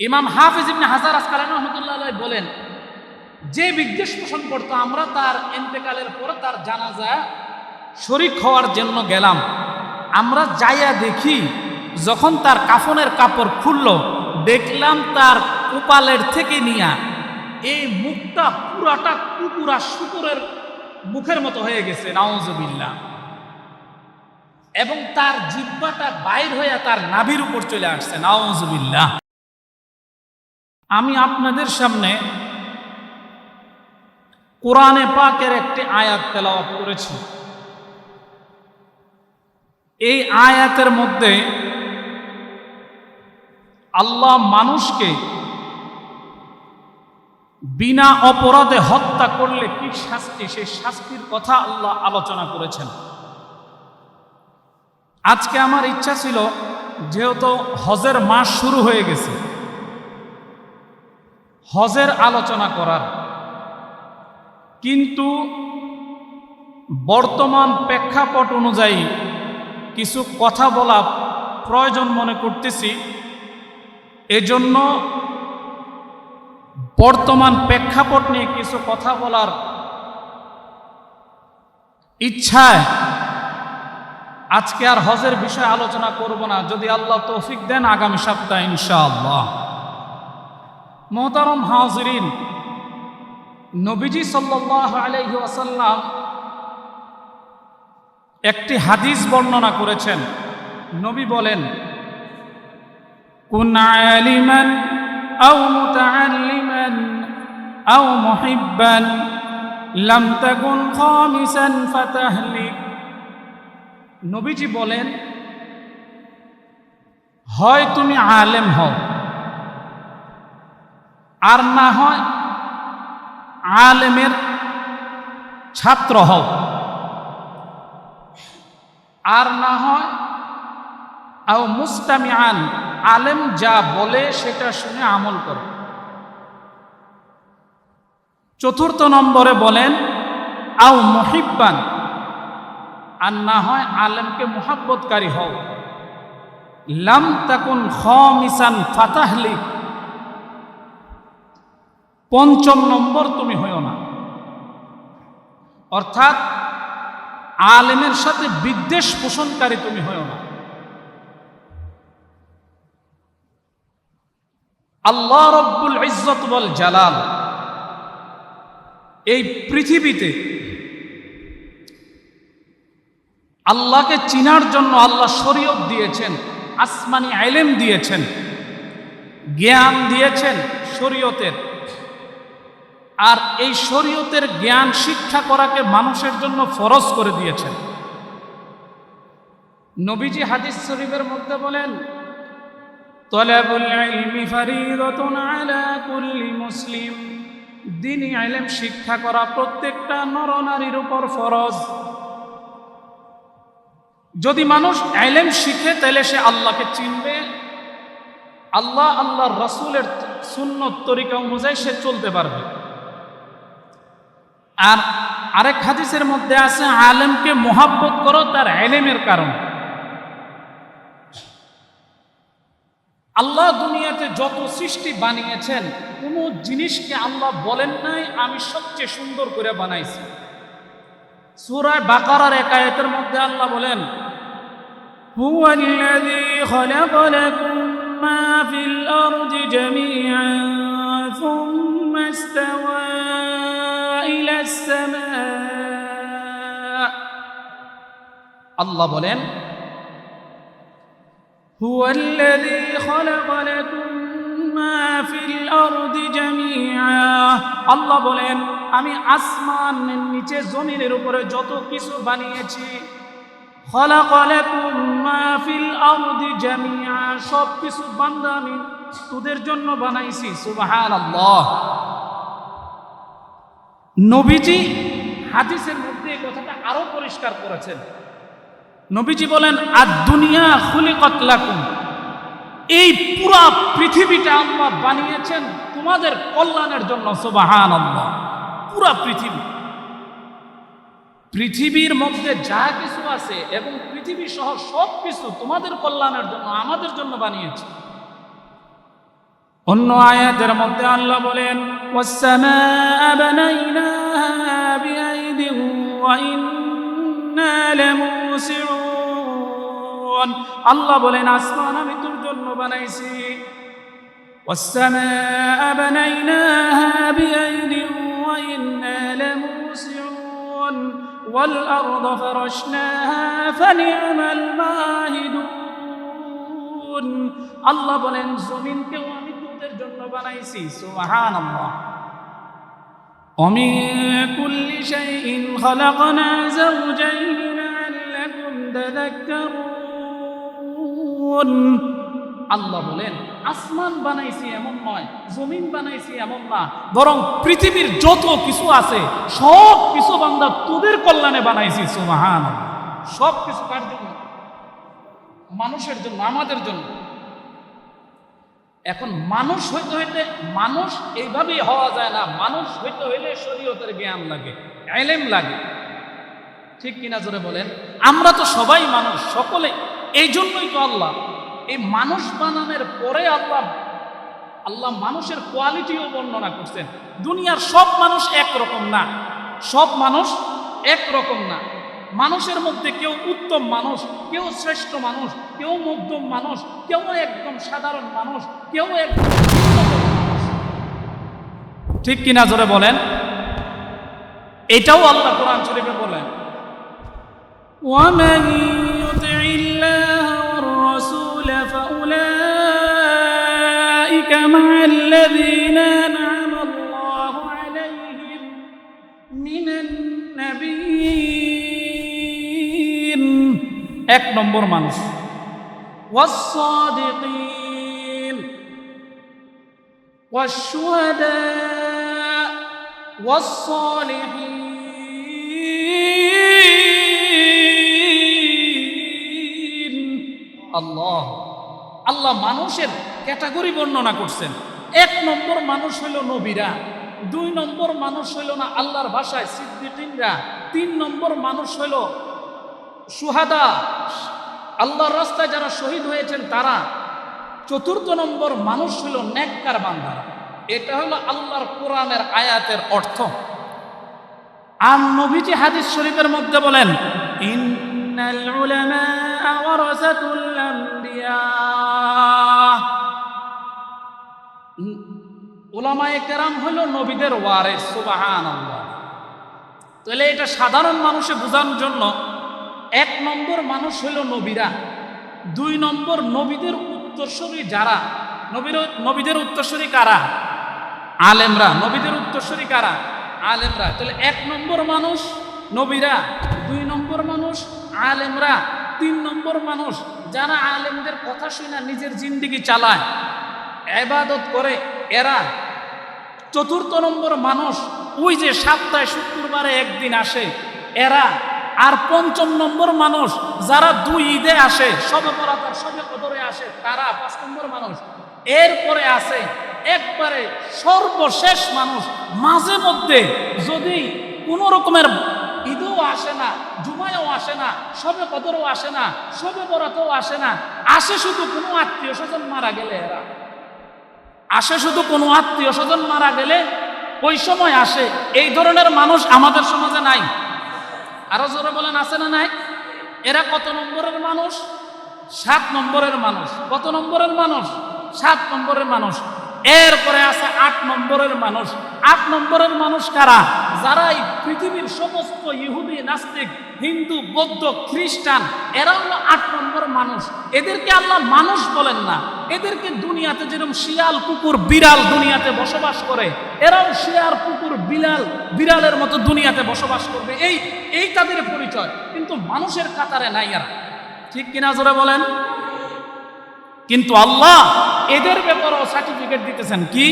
ইমাম হাফিজ ইবনে হাজার আসকালান রহমতুল্লাহ বলেন, যে বিদ্বেষ পোষণ করতো আমরা, তার এন্তেকালের পর তার জানাজা শরিক হওয়ার জন্য গেলাম। আমরা যাইয়া দেখি, যখন তার কাফনের কাপড় খুলল, দেখলাম তার কপালের থেকে নিয়া এই মুখটা পুরাটা কুকুরা শুকুরের মুখের মতো হয়ে গেছে নাউজবিল্লা এবং তার জিব্বাটা বাইর হয়ে তার নাভির উপর চলে আসছে নাউজবিল্লা আমি আপনাদের সামনে কোরআনে পাকের একটি আয়াত তেলাওয়াত করেছি। এই আয়াতের মধ্যে আল্লাহ মানুষকে বিনা অপরাধে হত্যা করলে কি শাস্তি? সেই শাস্তির কথা আল্লাহ আলোচনা করেছেন। আজকে আমার ইচ্ছা ছিল, যেহেতু হজের মাস শুরু হয়ে গেছে হজের আলোচনা করার। কিন্তু বর্তমান প্রেক্ষাপট অনুযায়ী কিছু কথা বলা প্রয়োজন মনে করতেছি। এজন্য বর্তমান প্রেক্ষাপট নিয়ে কিছু কথা বলার ইচ্ছায় আজকে আর হজের বিষয়ে আলোচনা করব না। যদি আল্লাহ তৌফিক দেন আগামী সপ্তাহে ইনশাআল্লাহ। মোহতারম হাজরিন, নবীজি সাল্লাহ আলহি আসাল্লাম একটি হাদিস বর্ণনা করেছেন। নবী বলেন, কুন আলিমান আও মুতাআল্লিমান আও মুহিব্বান লাম তাকুন খামিসান ফাতাহলিক। নবীজি বলেন, হয় তুমি আলেম হও আর না হয় আলেমের ছাত্র হও। আর না হয় আও মুস্তামি আন আলেম যা বলে সেটা শুনে আমল করো। চতুর্থ নম্বরে বলেন, আও মহিব্বান, আর না হয় আলেমকে মোহাব্বতকারী হও। লাম তাকুন মিসান ফাতাহলি পঞ্চম নম্বর তুমি হইও না। অর্থাৎ আলেমের সাথে বিদ্বেষ পোষণকারী তুমি হইও না। আল্লাহ রব্বুল ইজ্জত বল জালাল এই পৃথিবীতে আল্লাহকে চিনার জন্য আল্লাহ শরীয়ত দিয়েছেন, আসমানি আইলেম দিয়েছেন, জ্ঞান দিয়েছেন শরীয়তের। আর এই শরীয়তের জ্ঞান শিক্ষা করাকে মানুষের জন্য ফরজ করে দিয়েছেন। নবীজি হাদিস শরীফের মধ্যে বলেন মুসলিম। দিনই ইলম শিক্ষা করা প্রত্যেকটা নরনারীর উপর ফরজ। যদি মানুষ এলেম শিখে, তাহলে সে আল্লাহকে চিনবে। আল্লাহ আল্লাহর রসুলের সুন্নত তরিকা অনুযায়ী সে চলতে পারবে। আর আরেক হাদিসের মধ্যে আছে আলেমকে মোহাব্বত করো তার এলেমের কারণে আল্লাহ দুনিয়াতে যত সৃষ্টি বানিয়েছেন কোনো জিনিসকে আল্লাহ বলেন নাই আমি সবচেয়ে সুন্দর করে বানাইছি সুরায় বাকারার একায়তের মধ্যে আল্লাহ বলেন هو الذي خلق لكم ما في الأرض جميعا ثم استوى الله বলেন هو الذي خلق لكم ما في الأرض جميعا আল্লাহ বলেন আমি আসমানের নিচে জমিনের উপরে যত কিছু বানিয়েছি خلق لكم ما في الأرض جميعا সব কিছু বান্দা আমি তোদের জন্য বানাইছি সুবহানাল্লাহ নবীজি হাদিসের মধ্যে এই কথাটা আরো পরিষ্কার করেছেন নবীজি বলেন আর দুনিয়া খুলিকত লাকুম এই পুরা পৃথিবীটা আল্লাহ বানিয়েছেন তোমাদের কল্যাণের জন্য সুবাহান আল্লাহ পুরা পৃথিবী পৃথিবীর মধ্যে যা কিছু আছে এবং পৃথিবী সহ সব কিছু তোমাদের কল্যাণের জন্য আমাদের জন্য বানিয়েছে অন্য আয়াতের মধ্যে আল্লাহ বলেন والسماء بنيناها بأيد وإنا لموسعون আল্লাহ বলেন আসমান আমি তোর জন্য বানাইছি والسماء بنيناها بأيد وإنا لموسعون والأرض فرشناها فنعم الماهدون আল্লাহ বলেন জমিনকেও আমি তোদের জন্য বানাইছি সুবহান আল্লাহ ومن كل شيء خلقنا زوجين لعلكم تذكرون আল্লাহ বলেন, আসমান বানাইছি এমন নয়, জমিন বানাইছি এমন না। বরং পৃথিবীর যত কিছু আছে, সব কিছু বান্দা তোদের কল্যাণে বানাইছি সুবহান সব কিছু কার জন্য? মানুষের জন্য, আমাদের জন্য। এখন মানুষ হইতে হইতে, মানুষ এইভাবেই হওয়া যায় না। মানুষ হইতে হইলে শরীয়তের জ্ঞান লাগে, এলেম লাগে। ঠিক কিনা জোরে বলেন? আমরা তো সবাই মানুষ, সকলে এই জন্যই তো আল্লাহ, এই মানুষ বানানোর পরে আল্লাহ আল্লাহ মানুষের কোয়ালিটিও বর্ণনা করছেন। দুনিয়ার সব মানুষ একরকম না, সব মানুষ একরকম না। মানুষের মধ্যে কেউ উত্তম মানুষ, কেউ শ্রেষ্ঠ মানুষ, কেউ মধ্যম মানুষ, কেউ একদম সাধারণ মানুষ, কেউ একদম ঠিক কিনা জোরে বলেন? এটাও আল্লাহ কোরআন শরীফে বলেন। ওয়ামাই فأولئك مع الذين أنعم الله عليهم من النبيين এক নম্বর মানুষ والصادقين والشهداء والصالحين আল্লাহ আল্লাহ মানুষের ক্যাটাগরি বর্ণনা করছেন। এক নম্বর মানুষ হইল নবীরা, দুই নম্বর মানুষ হইল না আল্লাহর ভাষায় সিদ্দিকিনরা, তিন নম্বর মানুষ হইল সুহাদা। আল্লাহর রাস্তায় যারা শহীদ হয়েছেন তারা। চতুর্থ নম্বর মানুষ হইল নেককার বান্দারা এটা হলো আল্লাহর কোরআনের আয়াতের অর্থ। আর নবীজি হাদিস শরীফের মধ্যে বলেন, ইন্নাল উলামা ওয়ারাসাতুল আমবিয়া ওলামায়ে হলো নবীদের ওয়ারিস তাহলে এটা সাধারণ মানুষে বোঝানোর জন্য এক নম্বর মানুষ হলো নবীরা, দুই নম্বর নবীদের উত্তরসূরি যারা, নবীর নবীদের উত্তরসূরি কারা? আলেমরা, নবীদের উত্তরসূরি কারা? আলেমরা। তাহলে এক নম্বর মানুষ নবীরা, দুই নম্বর মানুষ আলেমরা। তিন নম্বর মানুষ যারা আলেমদের কথা শুনে নিজের জিন্দিগি চালায়, এবাদত করে, এরা চতুর্থ নম্বর মানুষ। ওই যে সাতটায় শুক্রবারে একদিন আসে, এরা আর পঞ্চম নম্বর মানুষ যারা দুই ঈদে আসে, সবে বরাতার সবে কদরে আসে, তারা পাঁচ নম্বর মানুষ। এরপরে আসে একবারে সর্বশেষ মানুষ। মাঝে মধ্যে যদি কোনো রকমের আসে না জুমায়ও আসে না সবে কদরও আসে না সবে বরাতও আসে না। আসে শুধু কোনো আত্মীয় স্বজন মারা গেলে এরা। আসে শুধু কোনো আত্মীয় স্বজন মারা গেলে ওই সময় আসে। এই ধরনের মানুষ আমাদের সমাজে নাই। আরও জোরে বলেন, আছে না নাই? এরা কত নম্বরের মানুষ? সাত নম্বরের মানুষ। কত নম্বরের মানুষ? সাত নম্বরের মানুষ। এরপরে আছে আট নম্বরের মানুষ। আট নম্বরের মানুষ কারা? যারা এই পৃথিবীর সমস্ত ইহুদি, নাস্তিক, হিন্দু, বৌদ্ধ, খ্রিস্টান, এরা হলো আট নম্বর মানুষ। এদেরকে আল্লাহ মানুষ বলেন না। এদেরকে দুনিয়াতে যেরকম শিয়াল, কুকুর, বিড়াল দুনিয়াতে বসবাস করে, এরাও শিয়াল, কুকুর, বিড়াল, বিড়ালের মতো দুনিয়াতে বসবাস করবে। এই এই তাদের পরিচয়। কিন্তু মানুষের কাতারে নাই এরা। ঠিক কিনা জোরে বলেন? কিন্তু আল্লাহ এদের ব্যাপারেও সার্টিফিকেট দিতেছেন। কি?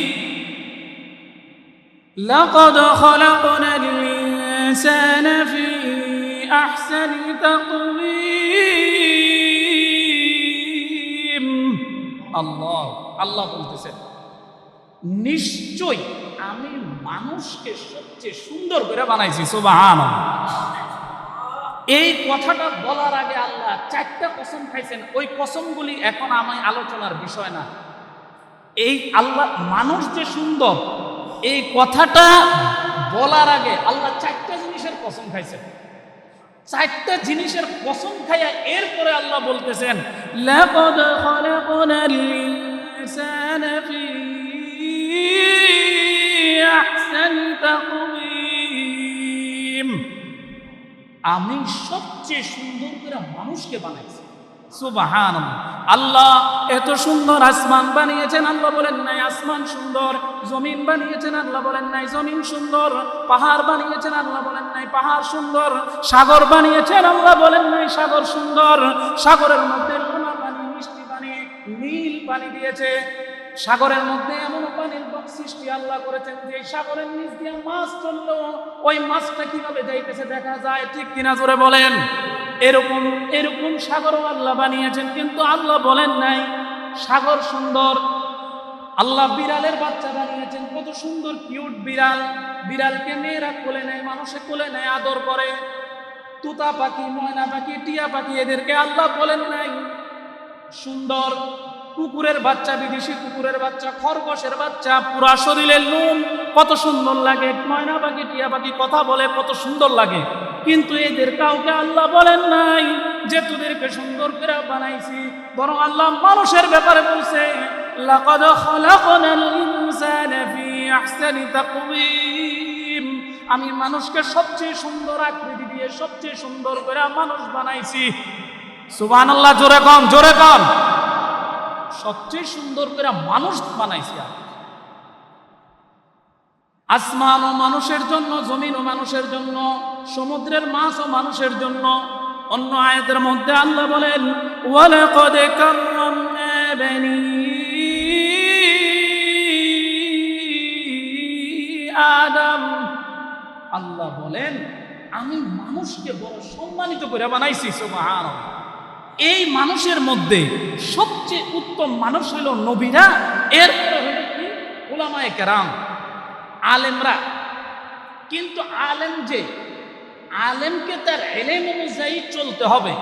لقد خلقنا الإنسان في أحسن تقويم আল্লাহ আল্লাহ বলতেছেন নিশ্চয় আমি মানুষকে সবচেয়ে সুন্দর করে বানাইছি সুবাহান এই কথাটা বলার আগে আল্লাহ চারটা কসম খাইছেন ওই কসমগুলি এখন আমি আলোচনার বিষয় না এই আল্লাহ মানুষ যে সুন্দর এই কথাটা বলার আগে আল্লাহ চারটা জিনিসের কসম খাইছেন। চারটা জিনিসের কসম খাইয়া এরপরে আল্লাহ বলতেছেন আমি সবচেয়ে সুন্দর করে মানুষকে বানাইছি। সুবাহান আল্লাহ এত সুন্দর আসমান বানিয়েছেন, আল্লাহ বলেন নাই আসমান সুন্দর, জমিন বানিয়েছেন, আল্লাহ বলেন নাই জমিন সুন্দর, পাহাড় বানিয়েছেন, আল্লাহ বলেন নাই পাহাড় সুন্দর, সাগর বানিয়েছেন, আল্লাহ বলেন নাই সাগর সুন্দর, সাগরের মধ্যে লোনা পানি, মিষ্টি পানি, নীল পানি দিয়েছে। সাগরের মধ্যে এমন পানির সৃষ্টি আল্লাহ করেছেন যে সাগরের নিচ দিয়ে মাছ চলল, ওই মাছটা কীভাবে যাইতেছে দেখা যায়, ঠিক কিনা জোরে বলেন। এরকম এরকম সাগরও আল্লাহ বানিয়েছেন, কিন্তু আল্লাহ বলেন নাই, সাগর সুন্দর। আল্লাহ বিড়ালের বাচ্চা বানিয়েছেন, কত সুন্দর কিউট বিড়াল। বিড়ালকে মেয়েরা কোলে নেয়, মানুষে কোলে নেয়, আদর করে। তুতা পাখি, ময়না পাখি, টিয়া পাখি, এদেরকে আল্লাহ বলেন নাই, সুন্দর। কুকুরের বাচ্চা, বিদেশি কুকুরের বাচ্চা, খরগোশের বাচ্চা, পুরা শরীরের নুন, কত সুন্দর লাগে। ময়না পাখি, টিয়া পাখি কথা বলে, কত সুন্দর লাগে। কিন্তু এদের কাউকে আল্লাহ বলেন নাই যে তোদেরকে সুন্দর করে বানাইছি। বরং আল্লাহ মানুষের ব্যাপারে বলছে, লাকাদ খালাকনাল ইনসানা ফি আহসানি তাকওয়িম। আমি মানুষকে সবচেয়ে সুন্দর আকৃতি দিয়ে সবচেয়ে সুন্দর করে মানুষ বানাইছি। সুবহানাল্লাহ, জোরে কম জোরে কম সবচেয়ে সুন্দর করে মানুষ বানাইছি আমি। আসমান ও মানুষের জন্য, জমিন ও মানুষের জন্য, সমুদ্রের মাছ ও মানুষের জন্য। অন্য আয়াতের মধ্যে আল্লাহ বলেন, ওয়ালাকাদ কাররামনা বানি আদম। আল্লাহ বলেন, আমি মানুষকে বড় সম্মানিত করে বানাইছি, সুবহানাল্লাহ। এই মানুষের মধ্যে সবচেয়ে উত্তম মানুষ হলো নবীরা, এরপরে হলো কি? ওলামায়ে কেরাম। আলেমরা। কিন্তু আলেম যে, আলেমকে তার এলেম অনুযায়ী চলতে হবে।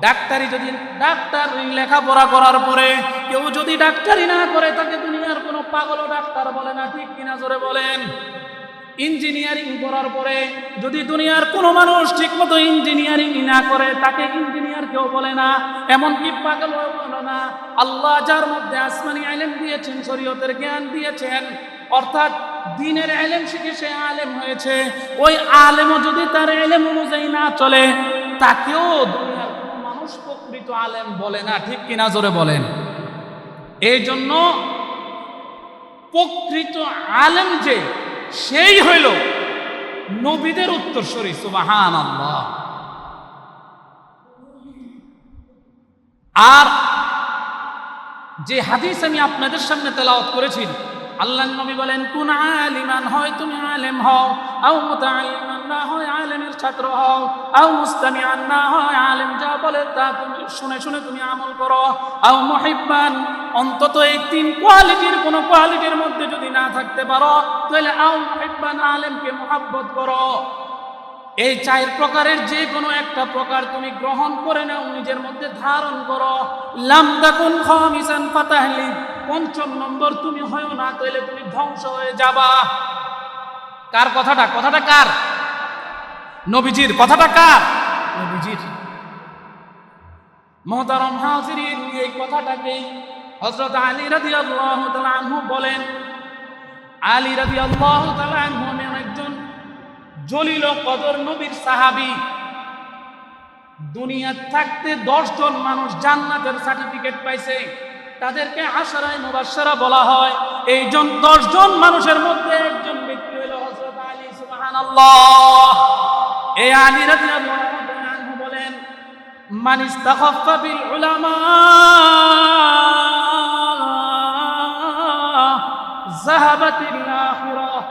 ডাক্তারি যদি, ডাক্তার লেখাপড়া করার পরে কেউ যদি ডাক্তারি না করে, তাকে দুনিয়ার কোনো পাগল ডাক্তার বলে না, ঠিক কিনা জোরে বলেন? ইঞ্জিনিয়ারিং করার পরে যদি দুনিয়ার কোনো মানুষ ঠিকমতো ইঞ্জিনিয়ারিং না করে, তাকে ইঞ্জিনিয়ার কেউ বলে না। এমনকি পাগল বলে না। আল্লাহ যার মধ্যে আসমানি আলেম দিয়েছেন, শরীয়তের জ্ঞান দিয়েছেন অর্থাৎ দিনের এলেম শিখে সে আলেম হয়েছে। ওই আলেমও যদি তার এলেম অনুযায়ী না চলে, তাকেও দুনিয়ার কোনো মানুষ প্রকৃত আলেম বলে না। ঠিক কিনা জোরে বলেন? এই জন্য প্রকৃত আলেম যে, সেই হইল নবীদের উত্তরসূরি সুবাহান আল্লাহ আর যে হাদিস আমি আপনাদের সামনে তেলাওয়াত করেছি আল্লাহ নবী বলেন, কোন আলিমান হয় তুমি আলেম হও, আও মুতাআল্লিমান না হয় আলেমের ছাত্র হও, আও মুস্তামিআন না হয় আলেম। যা বলে তা তুমি শুনে শুনে তুমি আমল করো। আও মুহিব্বান, অন্তত এই তিন কোয়ালিটির কোন কোয়ালিটির মধ্যে যদি না থাকতে পারো, তাহলে আও মুহিব্বান আলেমকে মোহাব্বত করো। এই চার প্রকারের যে কোনো একটা প্রকার তুমি গ্রহণ করে নাও, নিজের মধ্যে ধারণ করো। লামদাকুন খামিসান ফাতাহলি পঞ্চম নম্বর তুমি হয় না তাহলে তুমি ধ্বংস হয়ে যাবা। কার কথাটা? কথাটা কার? নবীজির। কথাটা কার? নবীজির। মহতারম হাজিরিন, এই কথাটাকে হযরত আলী রাদিয়াল্লাহু তাআলা আনহু বলেন। আলী রাদিয়াল্লাহু তাআলা আনহু একজন জলিল কদর নবীর সাহাবি। দুনিয়া থাকতে দশজন মানুষ জান্নাতের সার্টিফিকেট পাইছে। তাদেরকে আশারায় মুবাশশারা বলা হয়। এই জন দশজন মানুষের মধ্যে একজন ব্যক্তি হলো হযরত আলী, সুবহানাল্লাহ। এই আলী আনহু বলেন, মান ইস্তাখাফফা বিল উলামা যাহাবাতিল আখিরাহ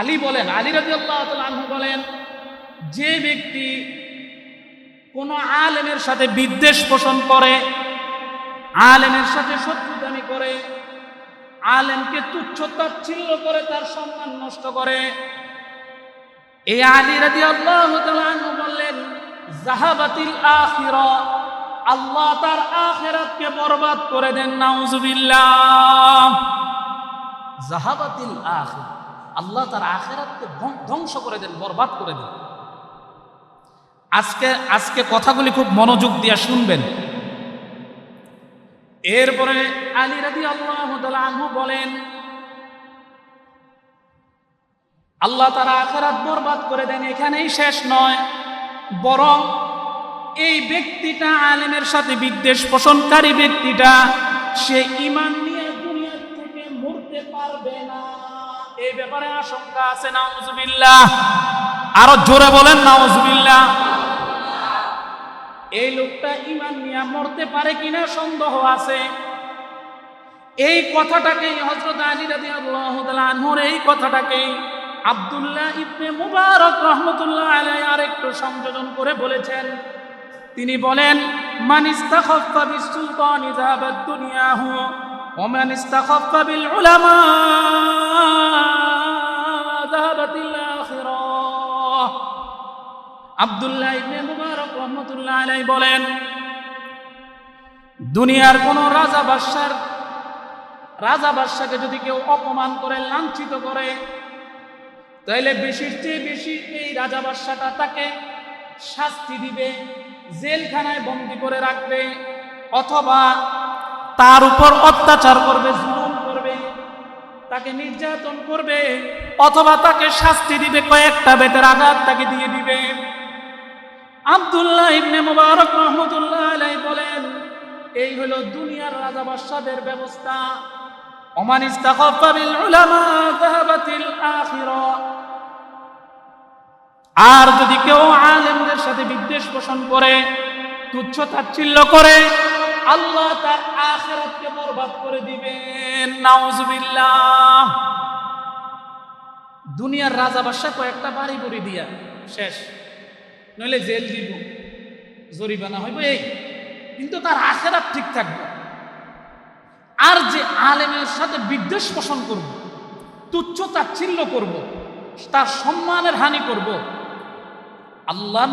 আলী বলেন, আলী রাদিয়াল্লাহু তাআলা বলেন, যে ব্যক্তি কোন আলেমের সাথে বিদ্বেষ পোষণ করে আলেমের সাথে শত্রুতামি করে, আলেমকে তুচ্ছ তাচ্ছিল্য করে, তার সম্মান নষ্ট করে। এই আলী তাআলা আনহু বললেন জাহাবাতিল আখিরা, আল্লাহ তার আখেরাতকে বরবাদ করে দেন, নাউজুবিল্লাহ। জাহাবাতিল আখির, আল্লাহ তার আখেরাতকে ধ্বং- ধ্বংস করে দেন, বরবাদ করে দেন। আজকে আজকে কথাগুলি খুব মনোযোগ দিয়ে শুনবেন। এরপরে আলী রাদি আল্লাহ আনহু বলেন, আল্লাহ তারা আখেরাত বরবাদ করে দেন, এখানেই শেষ নয়। বরং এই ব্যক্তিটা আলেমের সাথে বিদ্বেষ পোষণকারী ব্যক্তিটা, সে ইমান নিয়ে দুনিয়ার থেকে মরতে পারবে না। এই ব্যাপারে আশঙ্কা আছে, নাউজুবিল্লাহ। আরও জোরে বলেন, নাউজুবিল্লাহ। এই লোকটা ইমান নিয়ে মরতে পারে কিনা সন্দেহ আছে। এই কথাটাকেই হজরত আলী রাজি আল্লাহ আনহুর এই কথাটাকেই আব্দুল্লাহ ইবনে মুবারক রহমতুল্লাহ আলাই আর একটু সংযোজন করে বলেছেন। তিনি বলেন, মান ইস্তাখাফা বিসুলতানি যাহাবাদ দুনিয়াহু ওয়া মান ইস্তাখাফা বিল উলামা আব্দুল্লাহ ইবনে মুবারক রহমতুল্লাহ আলাই বলেন, দুনিয়ার রাজা বাদশার, রাজা বাদশাকে যদি কেউ অপমান করে, লাঞ্ছিত করে তাহলে বেশির চেয়ে বেশি এই রাজা বাদশাটা তাকে শাস্তি দিবে, জেলখানায় বন্দি করে রাখবে, অথবা তার উপর অত্যাচার করবে, জুলুম করবে, তাকে নির্যাতন করবে, অথবা তাকে শাস্তি দিবে, কয়েকটা বেতের আঘাত তাকে দিয়ে দিবে। আব্দুল্লাহ ইবনে মুবারক রহমতুল্লাহ আলাই বলেন, এই হলো দুনিয়ার রাজা বাদশাদের ব্যবস্থা। ওমান ইস্তাখাফা বিল উলামা যাহাবাতিল আখিরা। আর যদি কেউ আলেমদের সাথে বিদ্বেষ পোষণ করে, তুচ্ছ তাচ্ছিল্য করে, আল্লাহ তার আখেরাতকে বরবাদ করে দিবেন। নাউজুবিল্লাহ। দুনিয়ার রাজা বাদশা কয়েকটা বাড়ি বুড়ি দিয়া, শেষ। নইলে জেল দিব। জরিমানা হইব এই। কিন্তু তার আখেরাত ঠিক থাকবে। আর যে আলেমের সাথে বিদ্বেষ পোষণ করব, তুচ্ছ তাচ্ছিল্য করব, তার সম্মানের হানি করব, আল্লাহ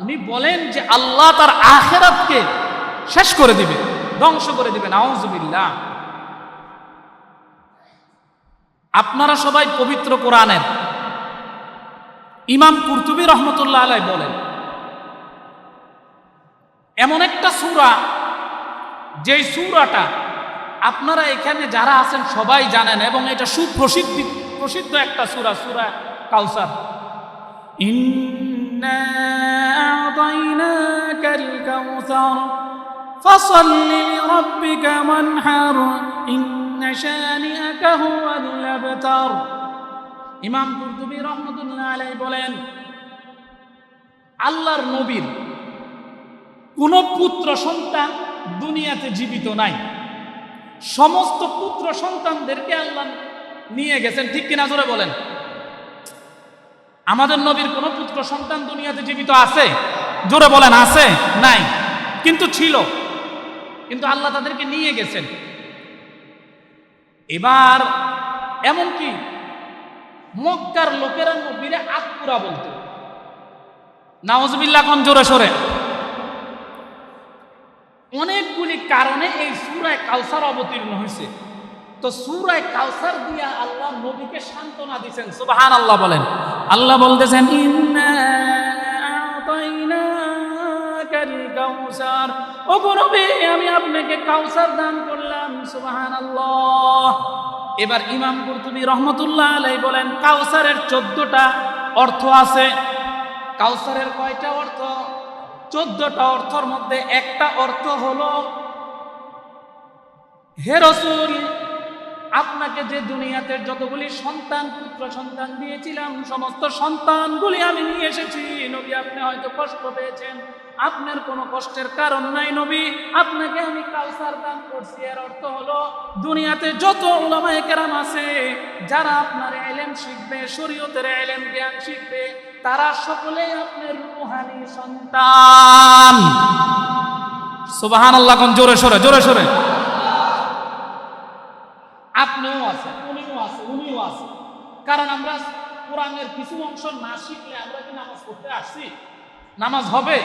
উনি বলেন যে আল্লাহ তার আখেরাতকে শেষ করে দিবে, ধ্বংস করে দিবে। নাউজুবিল্লাহ। আপনারা সবাই পবিত্র কোরআনের ইমাম কুরতুবী রহমতুল্লাহ আলাই বলেন, এমন একটা সূরা, যেই সূরাটা আপনারা এখানে যারা আছেন সবাই জানেন এবং এটা সুপ্রসিদ্ধ, প্রসিদ্ধ একটা সূরা সূরা কাউসার। ইন্না ইমাম কুরতুবী রহমতুল্লাহ আলাইহি বলেন, আল্লাহর নবীর কোন পুত্র সন্তান দুনিয়াতে জীবিত নাই। সমস্ত পুত্র সন্তানদেরকে আল্লাহ নিয়ে গেছেন, ঠিক কিনা জোরে বলেন? আমাদের নবীর কোন পুত্র সন্তান দুনিয়াতে জীবিত আছে? জোরে বলেন, আছে? নাই। কিন্তু ছিল। কিন্তু আল্লাহ তাদেরকে নিয়ে গেছেন। এবার এমন কি মক্কার লোকেরা নবীরে আত্মুরা বলতো। নাওজবিল্লা কোন জোরে সরে। অনেকগুলি কারণে এই সুরায় কাউসার অবতীর্ণ হয়েছে। তো সুরায় কাউসার দিয়া আল্লাহ নবীকে সান্ত্বনা দিয়েছেন সুবাহান আল্লাহ বলেন। আল্লাহ বলতেছেন কাউসার ও আমি আপনাকে কাউসার দান করলাম সুবাহান আল্লাহ এবার ইমাম কুরতুবি রহমতুল্লাহ আলাই বলেন, কাউসারের চোদ্দটা অর্থ আছে। কাউসারের কয়টা অর্থ? চোদ্দটা অর্থর মধ্যে একটা অর্থ হলো, হে রসুল আপনাকে যে দুনিয়াতে যতগুলি সন্তান, পুত্র সন্তান দিয়েছিলাম, সমস্ত সন্তানগুলি আমি নিয়ে এসেছি। নবী, আপনি হয়তো কষ্ট পেয়েছেন। আপনার কোনো কষ্টের কারণ নাই নবী। আপনাকে আমি কাউসার দান করছি। এর অর্থ হলো, দুনিয়াতে যত ওলামায়ে কেরাম আছে, যারা আপনার এলেম শিখবে, শরীয়তের এলেম, জ্ঞান শিখবে, তারা সকলে আপনার রুহানি সন্তান। সুবাহান আল্লাহ জোরে সরে জোরে সরে। আপনিও আছেন, উনিও আছে উনিও আছে কারণ আমরা কোরআনের কিছু অংশ না শিখলে আমরা কি নামাজ পড়তে আসছি? নামাজ হবে?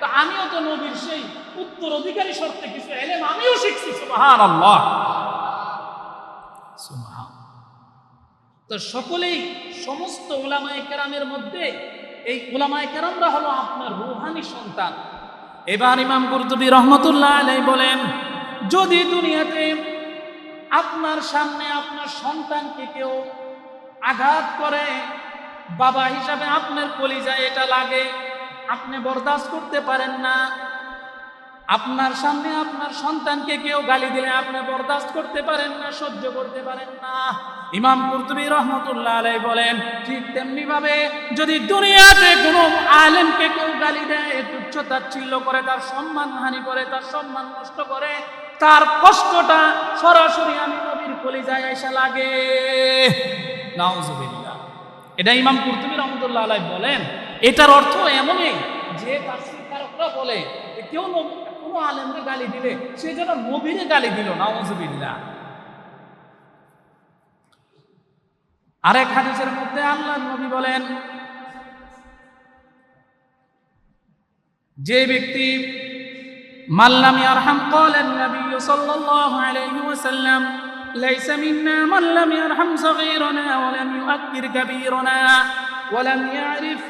তো আমিও তো নবীর সেই উত্তরাধিকারী শর্তে কিছু এলেম আমিও শিখছি সুবহান। আল্লাহ তো সকলেই সমস্ত ওলামায়ে কেরামের মধ্যে, এই ওলামায়ে কেরামরা হলো আপনার রুহানি সন্তান। এবার ইমাম কুরতুবী রহমতুল্লাহ আলাই বলেন, যদি দুনিয়াতে আপনার সামনে আপনার সন্তানকে কেউ আঘাত করে, বাবা হিসাবে আপনার কলিজায় এটা লাগে, আপনি বরদাস্ত করতে পারেন না। আপনার সামনে আপনার সন্তানকে কেউ গালি দিলে আপনি বরদাস্ত করতে পারেন না, সহ্য করতে পারেন না। ইমাম কুরতুবী রহমতুল্লাহ আলাই বলেন, ঠিক তেমনি ভাবে যদি দুনিয়াতে কোনো আলেমকে কেউ গালি দেয় তুচ্ছ তাচ্ছিল্য করে, তার সম্মান হানি করে, তার সম্মান নষ্ট করে তার কষ্টটা সরাসরি আমি নবীর কলিজায় এসে লাগে। নাউজুবিল্লাহ। এটা ইমাম কুরতুবী রহমতুল্লাহ আলাই বলেন। এটার অর্থ এমনই যে তাফসীরকারকরা বলে যে কেউ কোনো আলেমকে গালি দিলে সে যেন নবীরে গালি দিল, নাউজুবিল্লাহ। আরেক হাদিসের মধ্যে আল্লাহ নবী বলেন, যে ব্যক্তি মাল্লাম ইয়ারহাম قالن النبي صلى الله عليه وسلم ليس منا من لم يرحم صغيرنا ولم يؤكر كبيرنا ولم يعرف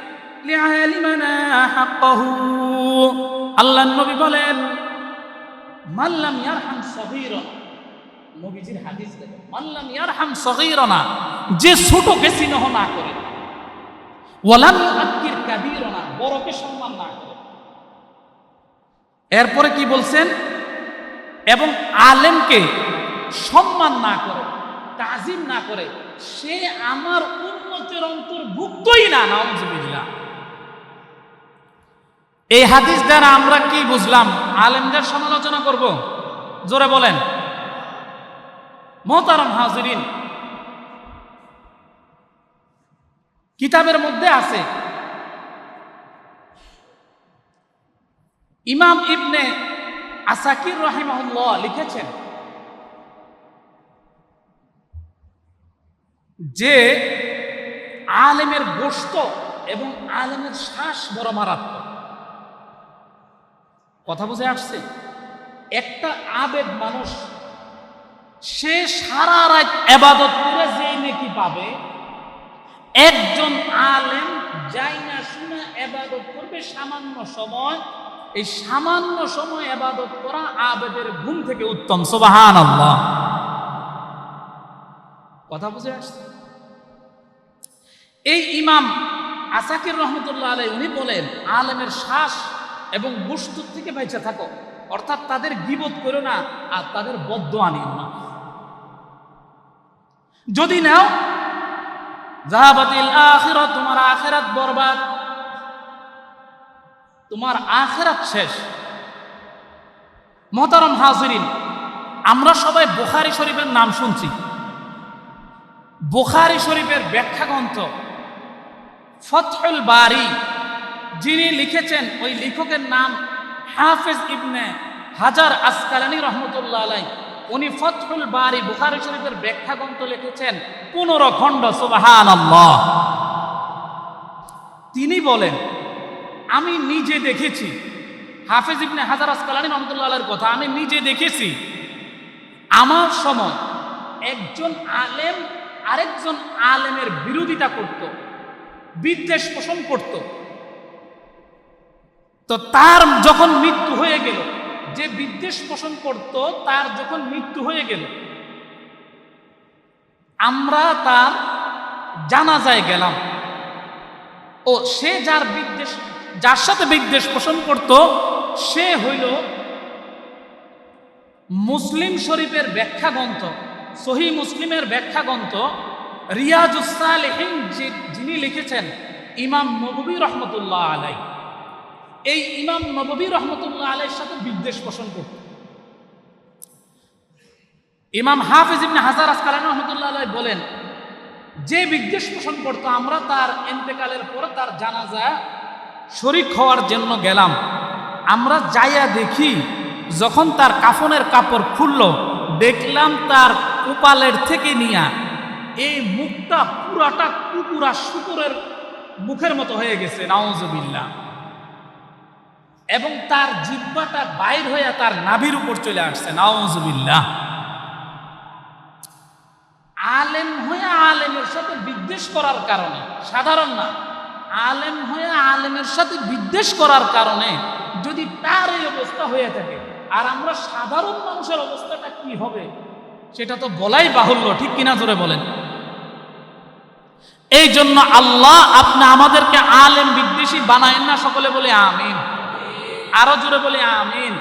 لعالمنا حقه আল্লাহ নবী বলেন মাল্লাম ইয়ারহাম সগীরনা নবীজির হাদিস দেখেন মাল্লাম ইয়ারহাম সগীরনা যে ছোটকে স্নেহ না করে ওয়ালাম ইউআক্কির কাবীরনা বড়কে সম্মান না করে এরপরে কি বলছেন? এবং আলেমকে সম্মান না করে, তাজিম না করে, সে আমার উন্নতির অন্তর্ভুক্তই না, নাউজুবিল্লাহ। এই হাদিস দ্বারা আমরা কি বুঝলাম? আলেমদের সমালোচনা করব? জোরে বলেন। মোহতারম হাজরিন, কিতাবের মধ্যে আছে ইমাম ইবনে আসাকির রহিমাহুল্লাহ লিখেছেন যে আলেমের গোস্ত এবং আলেমের শ্বাস বড় মারাত্মক। কথা বুঝে আসছে? একটা আবেগ মানুষ, সে সারা রাত এবাদত করে যে নাকি পাবে, একজন আলেম যাই না শুনে এবাদত করবে সামান্য সময় এই সামান্য সময় এবাদত করা আবেদের ঘুম থেকে উত্তম সোবাহান আল্লাহ কথা বুঝে আসছে? এই ইমাম আসাকির রহমতুল্লাহ আলাই উনি বলেন, আলেমের শ্বাস এবং বস্তুর থেকে বেঁচে থাকো। অর্থাৎ তাদের গিবত করো না, আর তাদের বদ্ধ আনিও না। যদি নাও জাহাবাতিল আখিরাত, তোমার আখেরাত বরবাদ। তোমার আখেরাত শেষ। মহতারম হাজরিন, আমরা সবাই বোখারি শরীফের নাম শুনছি। বোখারি শরীফের ব্যাখ্যা গ্রন্থ ফতহুল বারি, যিনি লিখেছেন ওই লেখকের নাম হাফেজ ইবনে হাজার আসকালানি রহমতুল্লাহ আলাই উনি ফতহুল বারি বুখারি শরীফের ব্যাখ্যা গ্রন্থ লিখেছেন পনেরো খণ্ড সুবাহান তিনি বলেন আমি নিজে দেখেছি। হাফেজ ইবনে হাজার আসকালানি রহমতুল্লাহ কথা আমি নিজে দেখেছি। আমার সময় একজন আলেম আরেকজন আলেমের বিরোধিতা করত, বিদ্বেষ পোষণ করত। তো তার যখন মৃত্যু হয়ে গেল, যে বিদ্বেষ পোষণ করত, তার যখন মৃত্যু হয়ে গেল, আমরা তার জানাজায় গেলাম। ও সে যার বিদ্বেষ যার সাথে বিদ্বেষ পোষণ করত, সে হইল মুসলিম শরীফের ব্যাখ্যা গ্রন্থ, সহি মুসলিমের ব্যাখ্যা গ্রন্থ রিয়াজুসালেহিন যিনি লিখেছেন ইমাম নবী রহমতুল্লাহ আলাই। এই ইমাম নবী রহমতুল্লাহ আলাইয়ের সাথে বিদ্বেষ পোষণ করত। ইমাম হাফিজ ইবনে হাজার আসকালান রহমতুল্লাহ আলাই বলেন, যে বিদ্বেষ পোষণ করত, আমরা তার এন্তেকালের পরে তার জানাজা শরিক হওয়ার জন্য গেলাম। আমরা যাইয়া দেখি, যখন তার কাফনের কাপড় খুলল, দেখলাম তার কপালের থেকে নিয়া এই মুখটা পুরাটা কুকুরা শুকুরের মুখের মতো হয়ে গেছে নাওজবিল্লা এবং তার জিব্বাটা বাইর হয়ে তার নাভির উপর চলে আসছে, নাউজুবিল্লাহ। আলেম হয়ে আলেমের সাথে বিদ্বেষ করার কারণে, সাধারণ না। আলেম হয়ে আলেমের সাথে বিদ্বেষ করার কারণে যদি তার এই অবস্থা হয়ে থাকে, আর আমরা সাধারণ মানুষের অবস্থাটা কি হবে, সেটা তো বলাই বাহুল্য, ঠিক কিনা জোরে বলেন? এই জন্য আল্লাহ আপনি আমাদেরকে আলেম বিদ্বেষী বানায়েন না, সকলে বলে আমিন। আরও জোরে বলে আমিন।